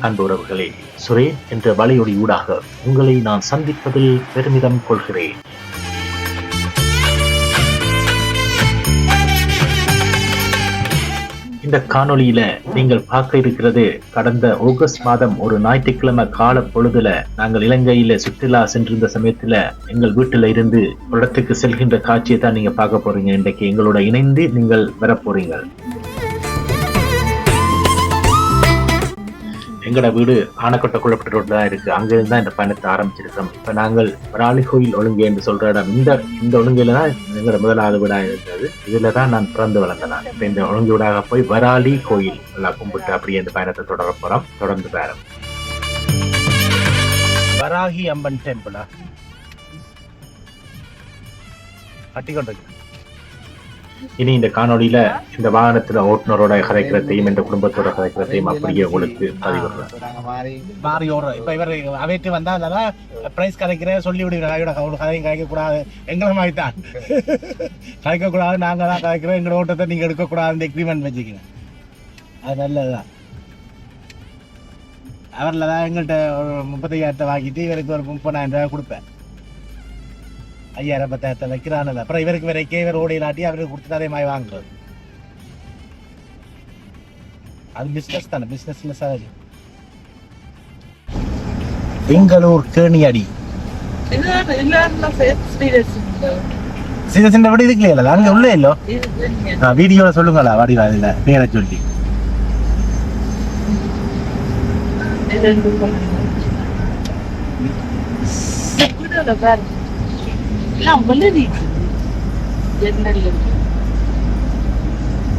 அன்பு உறவுகளே சுரேன் என்ற வலையொலி ஊடாக உங்களை நான் சந்திப்பதில் பெருமிதம் கொள்கிறேன். இந்த காணொளியில நீங்கள் பார்க்க இருக்கிறது கடந்த ஆகஸ்ட் மாதம் ஒரு ஞாயிற்றுக்கிழமை கால பொழுதுல நாங்கள் இலங்கையில சுற்றுலா சென்றிருந்த சமயத்துல எங்கள் வீட்டுல இருந்து இடத்துக்கு செல்கின்ற காட்சியை தான் நீங்க பார்க்க போறீங்க. இன்றைக்கு எங்களோட இணைந்து நீங்கள் வர போறீங்க எங்களோட வீடு ஆனக்கோட்டை குழப்பட்ட ரோட்ல தான் இருக்கு. அங்கிருந்து தான் இந்த பயணத்தை ஆரம்பிச்சிருக்கோம். இப்ப நாங்கள் வராளி கோயில் ஒழுங்கு என்று சொல்ற இடம் இந்த இந்த ஒழுங்குல தான் எங்களோட முதலாவது வீடா இருந்தது. இதுலதான் நான் பிறந்து வளர்ந்தேன் இப்ப இந்த ஒழுங்கு வீடாக போய் வராளி கோயில் எல்லாம் கும்பிட்டு அப்படியே இந்த பயணத்தை தொடர போறோம். தொடர்ந்து பேரம் வராகி அம்மன் டெம்பிளா கட்டிக்கொண்டிருக்கேன். இனி இந்த காணொளியில இந்த வாகனத்துல ஓட்டுநரோட கதைக்கிறதையும் இந்த குடும்பத்தோட கதைக்கிறதையும் அப்படியே உங்களுக்கு பதிவிடுறேன். இப்ப இவர் அவைட்டு வந்தா அதான் பிரைஸ் கதைக்கிற சொல்லி விடுவாங்க இவட கதையும் கதைக்க கூடாது எங்களை மாதிரி தான் கதைக்க கூடாது நாங்க தான் கதைக்கிறோம். எங்களோட ஓட்டத்தை நீங்க எடுக்க கூடாது எக்ரிமெண்ட் வச்சுக்கிறேன். அது நல்லதுதான். அவரில் தான் எங்கள்கிட்ட ஒரு முப்பத்தையாயிரத்தை வாங்கிட்டு இவருக்கு ஒரு முப்பதாயிரம் ரூபாய் கொடுப்பேன். ஐயாயிரம் பத்தாயிரத்தை வைக்கிறான்ல அப்புறம் இவருக்கு வரைக்கே இவர் ஓடி இல்லாட்டி அவருக்கு கொடுத்துட்டு அதே மாதிரி வாங்குறது அது பிஸ்னஸ் தானே பிஸ்னஸ்ல சகஜம் பெங்களூர் கேணியடி சீத சின்ன விட இதுக்கு இல்ல அங்க உள்ள இல்லோ வீடியோல சொல்லுங்களா வடிவா இதுல பேரை சொல்லி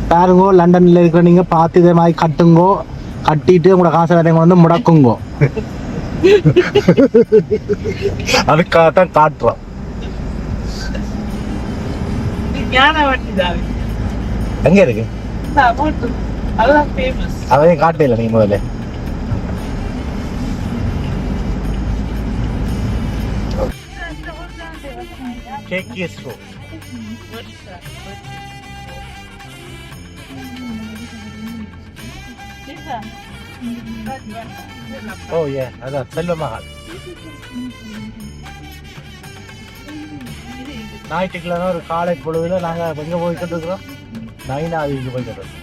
பாருங்கோ லண்டன்ல இருக்கிற நீங்க பார்த்து இதே மாதிரி கட்டுங்கோ கட்டிட்டு உங்களோட காசை வேற வந்து முடக்குங்கோ. அதுக்காக தான் காட்டுறோம் எங்க இருக்கு? அதையும் காட்டல நீ முதல்ல. கேக்கியஸ் ரோ ஓ ஏ அதான் செல்வ மகால் ஞாயிற்றுக்கிழமை ஒரு காலை பொழுதுல நாங்க எங்க போய்கிட்டு இருக்கிறோம் நைனாதிக்கு போய்கிட்டு இருக்கோம்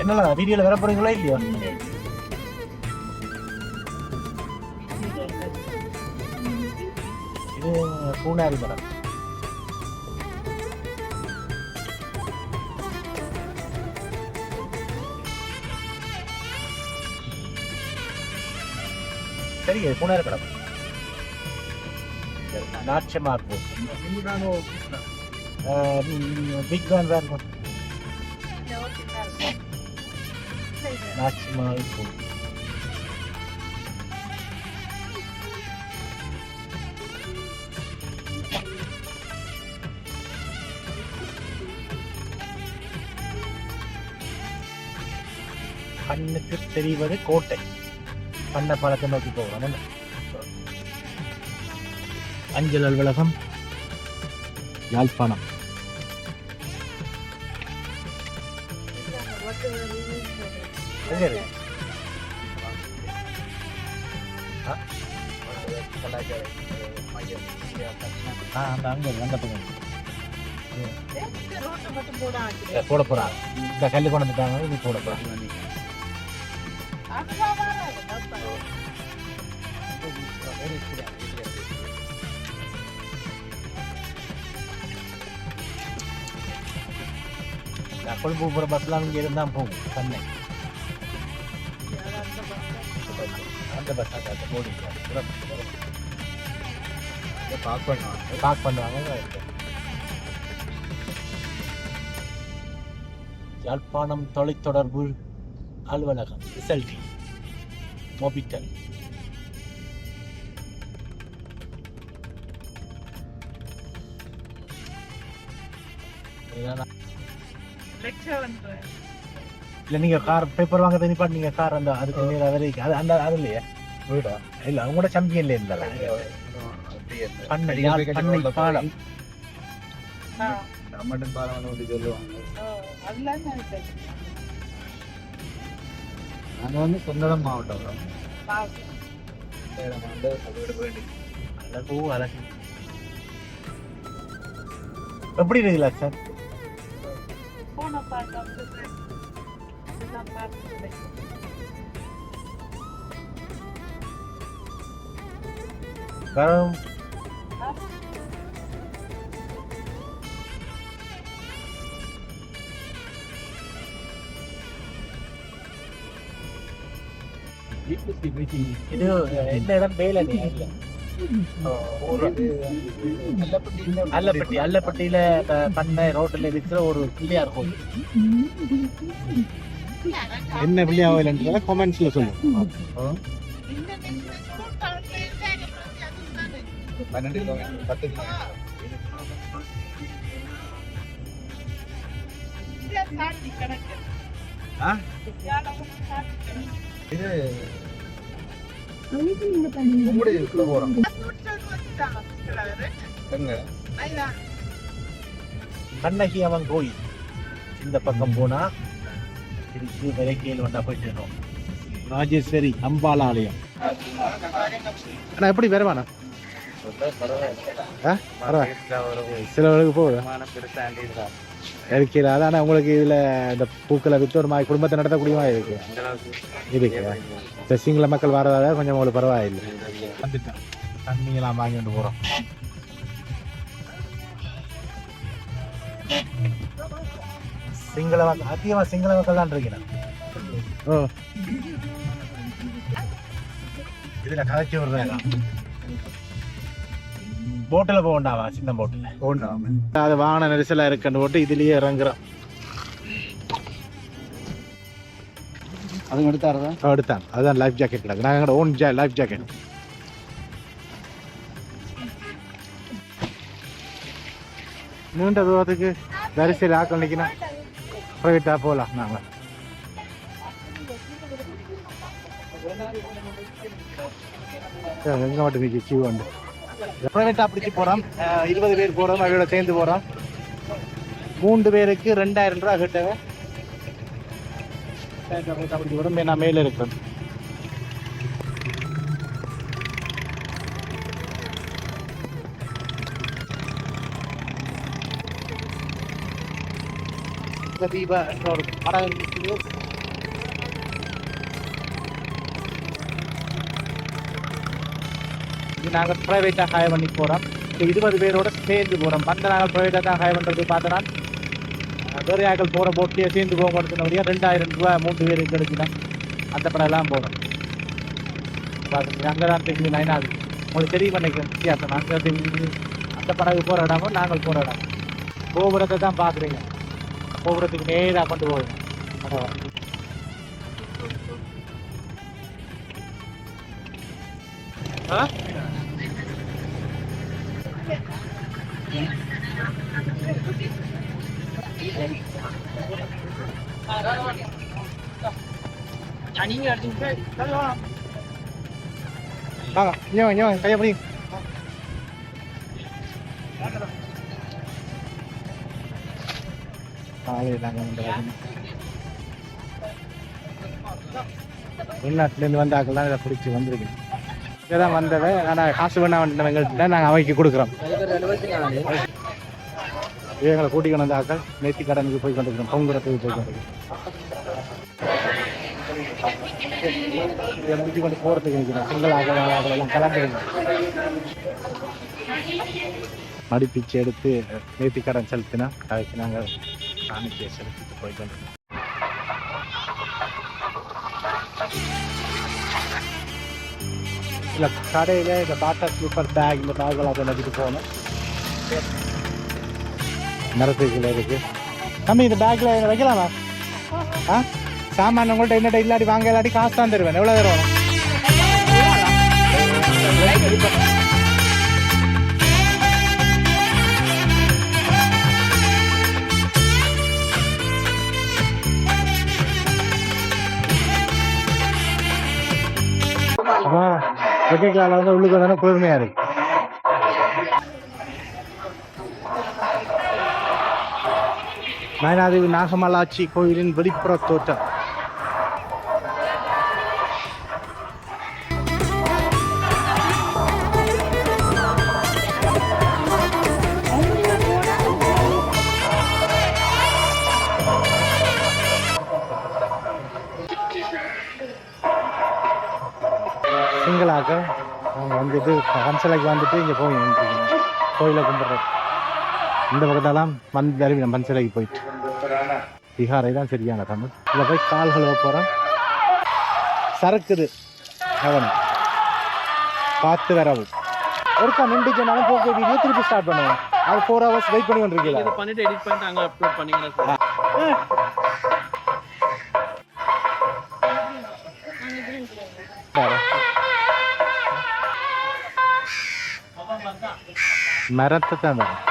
என்னல வீடியோல வர போறீங்களா இல்லையா? பூனாரி மரம் சரி இது பூனாரி படம் நாட்சமா இருக்கும் பிக் கான் வேறு இருக்கும் நாட்சமா இருக்கும் கண்ணுக்கு தெரிவது கோட்டை. பண்ண நோக்கி போகிறோம்? அஞ்சல் அலுவலகம் யாழ்ப்பாணம். போட போறாங்க இந்த கல்லு கொண்டு வந்துட்டாங்க இது போட போறாங்க நான் கொழும்பு போகிற பஸ்லாம் இங்கே இருந்தால் போகும் சென்னை அந்த பஸ் அந்த போடி பார்க் பண்ணுவாங்க பார்க் பண்ணுவாங்க யாழ்ப்பாணம் தொலைத்தொடர்பு அலுவலகம் எஸ்எல்டி மொபிட்டல் இல்ல நீங்க கார் பேப்பர் வாங்க தனி பாட்டு நீங்க கார் அந்த அதுக்கு நேரா வரைக்கும் அது அந்த அது இல்லையா. வீடா? இல்ல அவங்களோட சாம்பியன்ல இல்ல. பண்ணை யாழ் பண்ணை பாலம்? மட்டன் பாலம் வந்து சொல்லுவாங்க. அதெல்லாம் நாங்கள் வந்து சொந்தம் மாவட்டம் சேலம் வந்து வீடு வேண்டி அழகு அழகு எப்படி இருக்குல்ல சார் போன என்ன இடம் வேலனி அல்லப்பட்டி அல்லப்பட்டியில பண்ணை ரோட்டில் இருக்கிற ஒரு பிள்ளையார் கோயில். என்ன பிள்ளையார் கோயில்ன்றத கமெண்ட்ஸ்ல சொல்லுங்க பன்னெண்டு கிலோமீட்டர். பத்து ஆ? இது கும்படிக்குள்ள போறோம் கண்ணகி அவன் கோயில் இந்த பக்கம் போனா திருச்சி விலைக்கையில் வந்தா போயிட்டு ராஜேஸ்வரி அம்பாள் ஆலயம் அண்ணா எப்படி? வருவாண்ணா ஆ பரவாயில்ல. சிலவர்களுக்கு போகுது. இருக்கிற அதான் உங்களுக்கு இதில் இந்த பூக்களை விற்று ஒரு மாதிரி குடும்பத்தை நடத்தக்கூடிய இருக்கு? இருக்கு. இந்த சிங்கள மக்கள் வரதால கொஞ்சம் உங்களுக்கு பரவாயில்லை. வந்துட்டேன் தண்ணியெல்லாம் வாங்கிட்டு போறோம். சிங்கள மக்கள் அதிகமாக சிங்கள மக்கள் தான் இருக்கிறேன் ஓ. இதில் கதைச்சி விடுறேன். போட்டில் போகண்டாவா சின்ன போட்டில் அது வாகன நெரிசலா இருக்குன்னு போட்டு இதுலயே இறங்குறோம் அது எடுத்தாரதா எடுத்தான். அதுதான் லைஃப் ஜாக்கெட் கிடக்கு நாங்கள் ஓன் ஜா லைஃப் ஜாக்கெட் நீண்ட தூரத்துக்கு வரிசையில் ஆக்கள் நிற்கணும் ப்ரைவேட்டாக போகலாம் நாங்கள் எங்கே மட்டும் நிற்கி கியூ வந்து ப்ரைவேட்டாக பிடிச்சி போகிறோம் இருபது பேர் போகிறோம் அவையோட சேர்ந்து போகிறோம் மூன்று பேருக்கு ரெண்டாயிரம் ரூபா கட்டுங்க அப்படி உடம்பே நான் மேல இருக்கிறேன் தீபா ஒரு படம் இருக்குது இது நாங்கள் ப்ரைவேட்டாக ஹையர் பண்ணி போகிறோம் இருபது பேரோட சேர்ந்து போகிறோம் மற்ற நாங்கள் ப்ரைவேட்டாக தான் ஹையர் பண்ணுறது பார்த்தோன்னா வேறு யாக்கள் போகிற போட்டியே சேர்ந்து போக முடியா ரெண்டாயிரம் ரூபா மூன்று பேர் கிடைச்சுனா அந்த படம் எல்லாம் போகிறோம் அங்கே தான் தெரிஞ்சு ஆகுது உங்களுக்கு தெரியும் நினைக்கிறேன் வித்தியாசம். அங்கே தெரிஞ்சு அந்த படகு போகிற இடமும் நாங்கள் போகிற இடம். கோபுரத்தை தான் பார்க்குறீங்க. கோபுரத்துக்கு நேராக கொண்டு போகுது ஆ வாங்க இங்கே வாங்க இங்கே வாங்க கையை பிடி காலையில் வெளிநாட்டிலேருந்து வந்த இதை பிடிச்சி வந்திருக்கேன். இங்கே தான் வந்தது ஆனால் காசு வேணா வந்துட்டவங்கள்ட்ட நாங்கள் அவைக்கு கொடுக்குறோம். எங்களை கூட்டிக்கணும் வந்த ஆக்கள் நேர்த்தி கடனுக்கு போய் கொண்டிருக்கிறோம் பொங்குறதுக்கு போய் கொண்டிருக்கிறோம். முடிச்சு கொண்டு போகிறதுக்கு நிற்கிறோம் பொங்கல் ஆக்கள் ஆக்கள் எல்லாம் கலந்துருங்க மடிப்பிச்சு எடுத்து நேர்த்தி கடன் செலுத்தினா அதுக்கு நாங்கள் காணிக்கையை செலுத்திட்டு போய் கொண்டிருக்கோம் இல்லை கடையில் இந்த பாட்டா ஸ்லீப்பர் பேக் இந்த பேக்கெல்லாம் அதை நடிட்டு போகணும் மரத்துக்குள்ள இருக்கு தம்பி இந்த பேக்கில் வைக்கலாமா ஆ சாமான் உங்கள்கிட்ட என்னட்ட இல்லாட்டி வாங்க இல்லாட்டி காசு தான் தருவேன் எவ்வளோ தருவோம் வெக்கைக்கால வந்து உள்ளுக்கு வந்தாலும் குளிர்மையா இருக்கு மயனாதேவி நாகமலாட்சி கோயிலின் வெளிப்புற தோட்டம். அவங்க வந்துட்டு பன்சலைக்கு வந்துட்டு இங்கே போய் கோயிலை கும்பிட்றது இந்த பக்கத்தெல்லாம் வந்து தருவி நம்ம பன்சலைக்கு போயிட்டு. பீகாரை தான் சரியான தமிழ். இதில் போய் கால் கழுவ போகிறோம் சரக்குது. அவன். பார்த்து வரவும் ஒருக்கா நின்று சொன்னாலும் போக்க வீடியோ திருப்பி ஸ்டார்ட் பண்ணுவோம். அது ஃபோர் ஹவர்ஸ் வெயிட் பண்ணி இது பண்ணிட்டு எடிட் பண்ணிட்டு அங்க அப்லோட் பண்ணீங்கன்னா தான் வரும்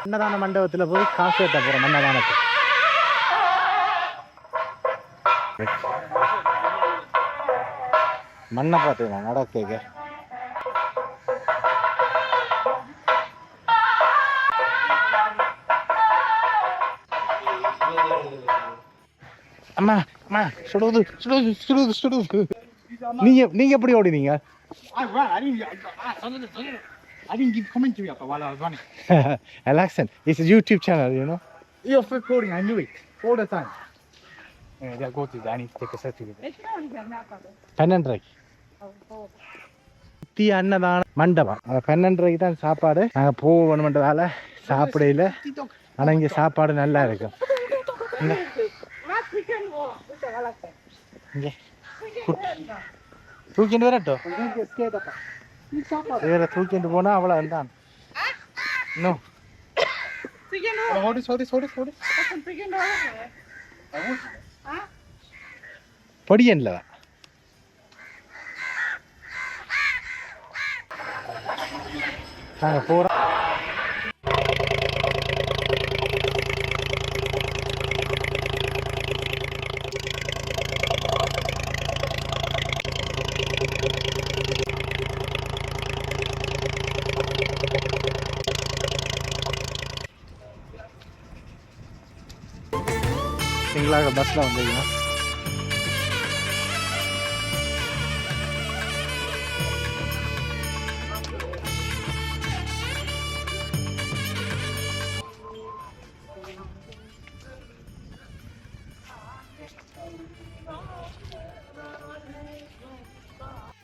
அன்னதான மண்டபத்தில் போய் காசு கட்ட போகிறோம் அன்னதானத்துக்கு. மண்ணை பார்த்துக்கலாம் நடக்க அம்மா அம்மா சுடுது சுடுது சுடுது சுடுது நீங்க நீங்க எப்படி ஓடினீங்க I ran. I didn't. I, I, I didn't give commentary up while I was running. Alaxan, it's a YouTube channel, you know. You're recording. I knew it all the time. Yeah, yeah, go to that. I need to take a selfie with it. பன்னெண்டரைக்கு சுத்தி அன்னதான மண்டபம் அந்த பன்னெண்டரைக்கு தான் சாப்பாடு நாங்கள் போகணுன்றதால சாப்பிடையில ஆனால் இங்கே சாப்பாடு நல்லா இருக்கும் இங்க. இங்க. குட்- தூக்கிட்டு வரட்டும் வேற தூக்கிட்டு போனா அவ்வளோ தான் இன்னும். hold this, hold this. பொடியன்ல தான் நாங்கள் போகிறோம் da, da cidade, né?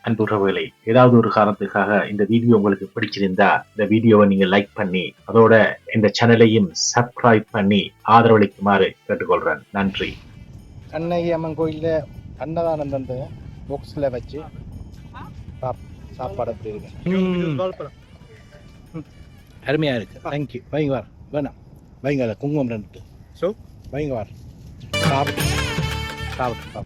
அன்புறவுகளை ஏதாவது ஒரு காரணத்துக்காக இந்த வீடியோ உங்களுக்கு பிடிச்சிருந்தா இந்த வீடியோவை நீங்க லைக் பண்ணி அதோட இந்த சேனலையும் சப்ஸ்கிரைப் பண்ணி ஆதரவளிக்குமாறு கேட்டுக்கொள்றேன். நன்றி. கண்ணகி அம்மன் கோயிலில் அன்னதானம் தந்து பாக்ஸில் வச்சு சாப் சாப்பாடு அப்படி இருக்கு. அருமையாக இருக்கு. தேங்க்யூ வைங்க வார் வேணாம் வைங்க குங்குமம் ரெண்டு. So? வைங்க வார் சாப்பிட்டு சாப்பிட்டு